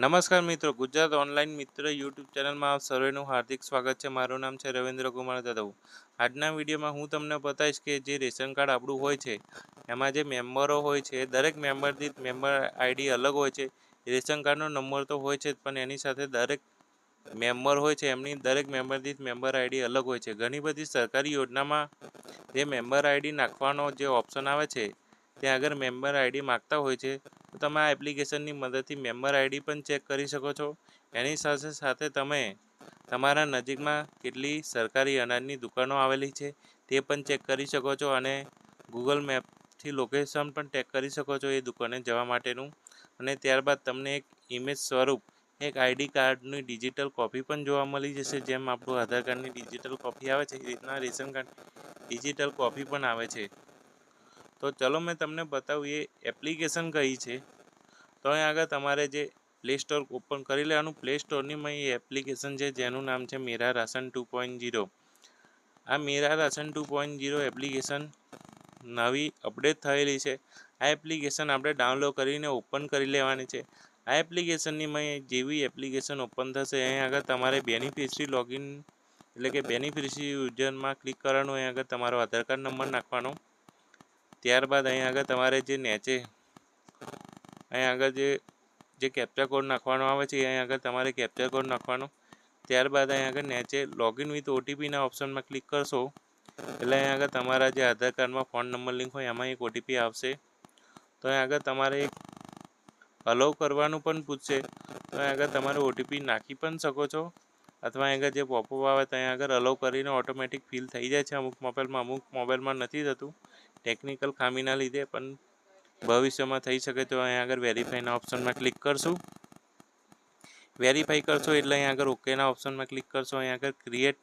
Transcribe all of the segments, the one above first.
નમસ્કાર મિત્રો, ગુજરાત ઓનલાઈન મિત્ર યુટ્યુબ ચેનલમાં આપ સર્વેનું હાર્દિક સ્વાગત છે. મારું નામ છે રવિન્દ્ર કુમાર જાદવ. આજના વિડીયોમાં હું તમને બતાવીશ કે જે રેશન કાર્ડ આપણું હોય છે, એમાં જે મેમ્બરો હોય છે, દરેક મેમ્બર દીઠ મેમ્બર આઈડી અલગ હોય છે. રેશન કાર્ડનો નંબર તો હોય છે પણ એની સાથે દરેક મેમ્બર હોય છે, એમની દરેક મેમ્બર દીઠ મેમ્બર આઈડી અલગ હોય છે. ઘણી બધી સરકારી યોજનામાં જે મેમ્બર આઈડી નાખવાનો જે ઓપ્શન આવે છે, ત્યાં આગળ મેમ્બર આઈડી માગતા હોય છે. તો તમે આ એપ્લિકેશનની મદદથી મેમ્બર આઈડી પણ ચેક કરી શકો છો. એની સાથે સાથે તમે તમારા નજીકમાં કેટલી સરકારી અનાજની દુકાનો આવેલી છે તે પણ ચેક કરી શકો છો અને ગૂગલ મેપથી લોકેશન પણ ટેક કરી શકો છો એ દુકાને જવા માટેનું. અને ત્યારબાદ તમને એક ઇમેજ સ્વરૂપ, એક આઈડી કાર્ડની ડિજિટલ કોપી પણ જોવા મળી જશે, જેમ આપણું આધાર કાર્ડની ડિજિટલ કોપી આવે છે, એ રીતના રેશન કાર્ડ ડિજિટલ કોપી પણ આવે છે. તો ચલો મેં તમને બતાવું, એ એપ્લિકેશન કઈ છે? તો અહીં આગળ તમારે જે પ્લે સ્ટોર ઓપન કરી લેવાનું. પ્લે સ્ટોરની મેં એ એપ્લિકેશન છે, જેનું નામ છે Mera ration two point zero આ Mera Ration two point zero application નવી અપડેટ થયેલી છે. આ એપ્લિકેશન આપણે ડાઉનલોડ કરીને ઓપન કરી લેવાની છે. આ એપ્લિકેશનની મેં જેવી એપ્લિકેશન ઓપન થશે, અહીં આગળ તમારે બેનિફિશરી લોગિન એટલે કે બેનિફિશરી યુઝરમાં ક્લિક કરવાનું, અહીં આગળ તમારો આધાર કાર્ડ નંબર નાખવાનો. ત્યારબાદ અહીં આગળ તમારે જે નેચે, અહીં આગળ જે જે કેપ્ચર કોડ નાખવાનો આવે છે અહીં આગળ તમારે કેપ્ચર કોડ નાખવાનો. ત્યારબાદ અહીં આગળ નેચે લોગિન વિથ ઓટીપીના ઓપ્શનમાં ક્લિક કરશો. એટલે અહીં આગળ તમારા જે આધાર કાર્ડમાં ફોન નંબર લિંક હોય, એમાં એક ઓટીપી આવશે. તો અહીં આગળ તમારે અલાઉ કરવાનું પણ પૂછશે. તો અહીં આગળ તમારે ઓટીપી નાખી પણ શકો છો. અથવા અહીં આગળ જે પોપઅપ આવે ત્યાં આગળ અલાઉ કરીને ઓટોમેટિક ફિલ થઈ જાય છે અમુક મોબાઈલમાં અમુક મોબાઈલમાં નથી થતું. ટેકનિકલ ખામીના લીધે, પણ ભવિષ્યમાં થઈ શકે તો અહીં આગળ વેરીફાઈના ઓપ્શનમાં ક્લિક કરશું. વેરીફાઈ કરશો એટલે અહીં આગળ ઓકેના ઓપ્શનમાં ક્લિક કરશો અહીં આગળ ક્રિએટ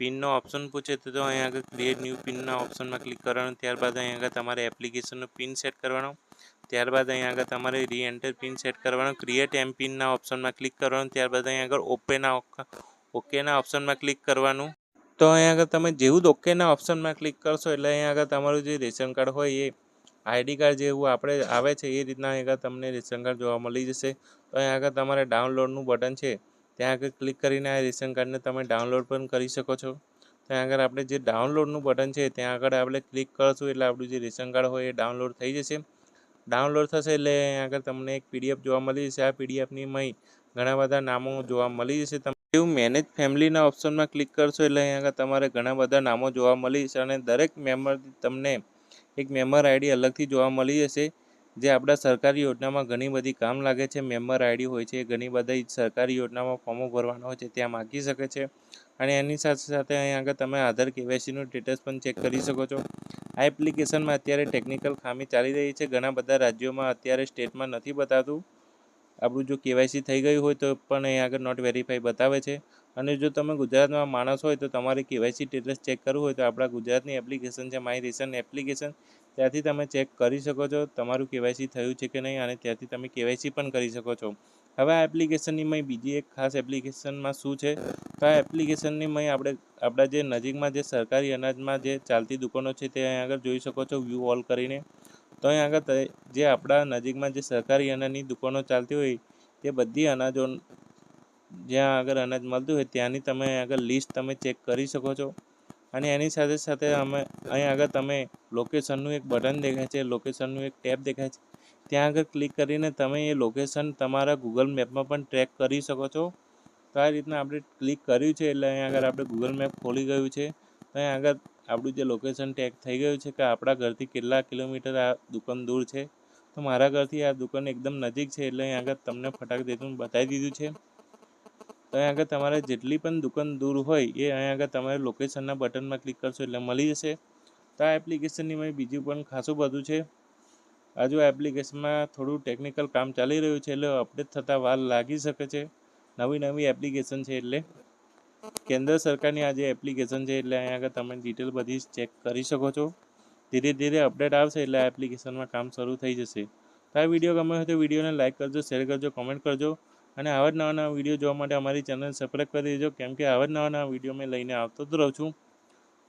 પિનનો ઓપ્શન પૂછે તો અહીં આગળ ક્રિએટ ન્યૂ પિનના ઓપ્શનમાં ક્લિક કરવાનું, ત્યારબાદ અહીં આગળ તમારે એપ્લિકેશનનો પિન સેટ કરવાનો, ત્યારબાદ અહીં આગળ તમારે રી એન્ટર પિન સેટ કરવાનો ક્રિએટ એમ પિનના ઓપ્શનમાં ક્લિક કરવાનું, ત્યારબાદ અહીં આગળ ઓપેના ઓકેના ઓપ્શનમાં ક્લિક કરવાનું. તો અહીંયા આગળ તમે જેવું જ ઓકેના ઓપ્શનમાં ક્લિક કરશો, એટલે અહીંયા આગળ તમારું જે રેશન કાર્ડ હોય એ આઈડી કાર્ડ જેવું આપણે આવે છે, એ રીતના આગળ તમને રેશન કાર્ડ જોવા મળી જશે. તો અહીં આગળ તમારે ડાઉનલોડનું બટન છે, ત્યાં આગળ ક્લિક કરીને આ રેશન કાર્ડને તમે ડાઉનલોડ પણ કરી શકો છો. ત્યાં આગળ આપણે જે ડાઉનલોડનું બટન છે, ત્યાં આગળ આપણે ક્લિક કરશું, એટલે આપણું જે રેશન કાર્ડ હોય એ ડાઉનલોડ થઈ જશે. ડાઉનલોડ થશે એટલે અહીં આગળ તમને એક પીડીએફ જોવા મળી જશે. આ પીડીએફની મય ઘણા બધા નામો જોવા મળી જશે તમે એવું મેનેજ ફેમિલીના ઓપ્શનમાં ક્લિક કરશો એટલે અહીં આગળ તમારે ઘણા બધા નામો જોવા મળી જશે અને દરેક મેમ્બર તમને એક મેમ્બર આઈડી અલગથી જોવા મળી જશે. જે આપણા સરકારી યોજનામાં ઘણી બધી કામ લાગે છે. મેમ્બર આઈડી હોય છે, ઘણી બધી સરકારી યોજનામાં ફોર્મો ભરવાના હોય છે ત્યાં માગી શકે છે. અને એની સાથે સાથે અહીં આગળ તમે આધાર કેવાયસીનું સ્ટેટસ પણ ચેક કરી શકો છો. આ એપ્લિકેશનમાં અત્યારે ટેકનિકલ ખામી ચાલી રહી છે. ઘણા બધા રાજ્યોમાં અત્યારે સ્ટેટમાં નથી બતાવતું આપણું જો કેવાયસી થઈ ગયું હોય તો પણ અહીં આગળ નોટ વેરીફાઈ બતાવે છે. અને જો તમે ગુજરાતમાં માણસ હોય તો તમારે કેવાયસી સ્ટેટસ ચેક કરવું હોય તો આપણા ગુજરાતની એપ્લિકેશન છે માય રેશન એપ્લિકેશન ત્યાંથી તમે ચેક કરી શકો છો તમારું કેવાયસી થયું છે કે નહીં અને ત્યાંથી તમે કેવાયસી પણ કરી શકો છો. હવે આ એપ્લિકેશનની મય બીજી એક ખાસ એપ્લિકેશનમાં શું છે? તો આ એપ્લિકેશનની મેં આપણે, આપણા જે નજીકમાં જે સરકારી અનાજમાં જે ચાલતી દુકાનો છે તે અહીં આગળ જોઈ શકો છો વ્યૂ ઓલ કરીને. તો અહીં આગળ જે આપણા નજીકમાં જે સરકારી અનાજની દુકાનો ચાલતી હોય, તે બધી અનાજો જ્યાં આગળ અનાજ મળતું હોય, ત્યાંની તમે આગળ લિસ્ટ તમે ચેક કરી શકો છો. અને એની સાથે સાથે અમે અહીં આગળ તમે લોકેશનનું એક બટન દેખાય છે લોકેશનનું એક ટેબ દેખાય છે. ત્યાં આગળ ક્લિક કરીને તમે એ લોકેશન તમારા ગૂગલ મેપમાં પણ ટ્રેક કરી શકો છો. તો આ રીતના આપણે ક્લિક કર્યું છે, એટલે અહીં આગળ આપણે ગૂગલ મેપ ખોલી ગયું છે. તો અહીં આગળ આપણું જે લોકેશન ટેગ થઈ ગયું છે કે આપણા ઘરથી કેટલા કિલોમીટર આ દુકાન દૂર છે, તો મારા ઘરથી આ દુકાન એકદમ નજીક છે એટલે અહીં આગળ તમને ફટાક દેતું બતાવી દીધું છે. તો અહીં આગળ તમારે જેટલી પણ દુકાન દૂર હોય એ અહીં આગળ તમારે લોકેશનના બટનમાં ક્લિક કરશો એટલે મળી જશે. તો આ એપ્લિકેશનની મેં બીજું પણ ખાસું બધું છે. હજુ એપ્લિકેશનમાં થોડું ટેકનિકલ કામ ચાલી રહ્યું છે એટલે અપડેટ થતાં વાર લાગી શકે છે. નવી નવી એપ્લિકેશન છે એટલે. કેન્દ્ર સરકારની આ જે એપ્લિકેશન છે, એટલે અહીંયા આગળ તમે ડિટેલ બધી ચેક કરી શકો છો. ધીરે ધીરે અપડેટ આવશે, એટલે આ એપ્લિકેશનમાં કામ શરૂ થઈ જશે. તો આ વીડિયો ગમે હોય તો વિડીયોને લાઇક કરજો શેર કરજો કોમેન્ટ કરજો. અને આવા જ નવા નવા વીડિયો જોવા માટે અમારી ચેનલ સબસ્ક્રાઈબ કરી દેજો, કેમ કે આવા જ નવા નવા વીડિયો મેં લઈને આવતો જ રહું છું.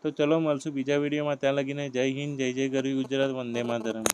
તો ચલો મળશું બીજા વિડીયોમાં ત્યાં લગીને જય હિન્દ, જય જય ગરવી ગુજરાત, વંદે માતરમ.